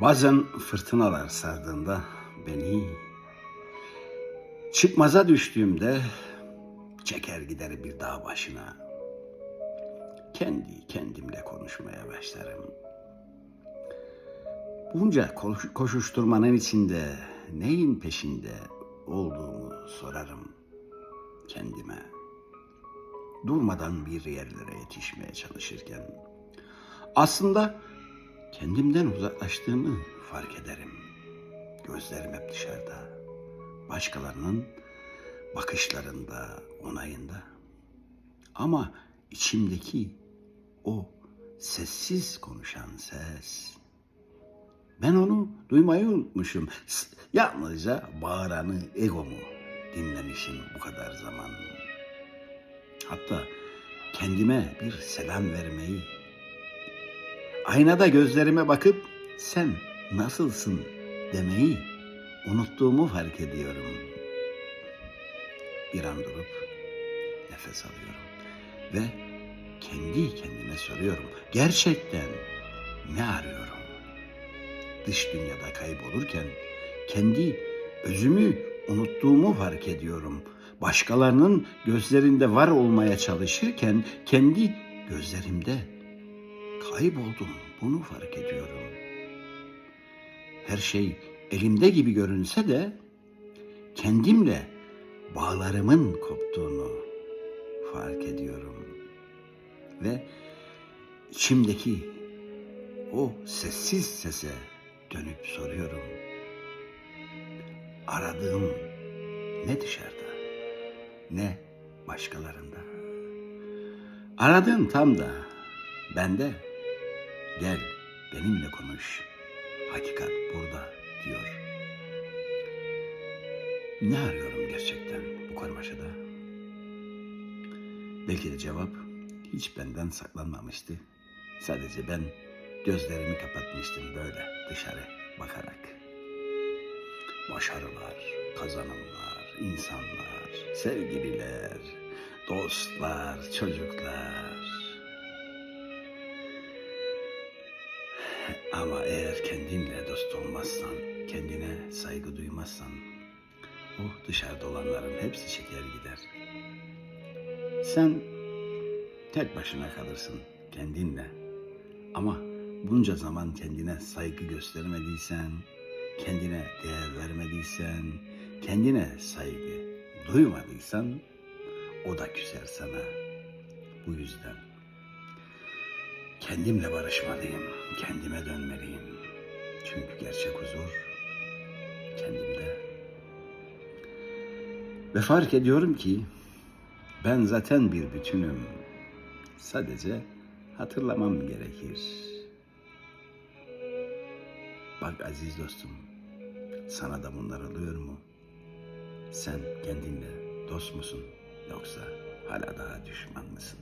Bazen fırtınalar sardığında beni çıkmaza düştüğümde çeker gider bir dağ başına. Kendi kendimle konuşmaya başlarım. Bunca koş- koşuşturmanın içinde neyin peşinde olduğumu sorarım kendime. Durmadan bir yerlere yetişmeye çalışırken aslında kendimden uzaklaştığımı fark ederim. Gözlerim hep dışarıda. Başkalarının bakışlarında, onayında. Ama içimdeki o sessiz konuşan ses. Ben onu duymayı unutmuşum. Yalnızca bağıranı, egomu dinlemişim bu kadar zaman. Hatta kendime bir selam vermeyi Aynada gözlerime bakıp sen nasılsın demeyi unuttuğumu fark ediyorum. Bir an durup nefes alıyorum ve kendi kendime soruyorum. Gerçekten ne arıyorum? Dış dünyada kaybolurken kendi özümü unuttuğumu fark ediyorum. Başkalarının gözlerinde var olmaya çalışırken kendi gözlerimde kayboldum. Bunu fark ediyorum. Her şey elimde gibi görünse de kendimle bağlarımın koptuğunu fark ediyorum. Ve içimdeki o sessiz sese dönüp soruyorum. Aradığım ne dışarıda ne başkalarında. Aradığım tam da bende. Gel benimle konuş. Hakikat burada diyor. Ne arıyorum gerçekten bu karmaşada? Belki de cevap hiç benden saklanmamıştı. Sadece ben gözlerimi kapatmıştım böyle dışarı bakarak. Başarılar, kazanımlar, insanlar, sevgililer, dostlar, çocuklar. Ama eğer kendinle dost olmazsan, kendine saygı duymazsan, o dışarıda olanların hepsi çeker gider. Sen tek başına kalırsın kendinle. Ama bunca zaman kendine saygı göstermediysen, kendine değer vermediysen, kendine saygı duymadıysan, o da küser sana. Bu yüzden kendimle barışmalıyım, kendime dönmeliyim. Çünkü gerçek huzur kendimde. Ve fark ediyorum ki ben zaten bir bütünüm. Sadece hatırlamam gerekir. Bak aziz dostum, sana da bunlar oluyor mu? Sen kendinle dost musun yoksa hala daha düşman mısın?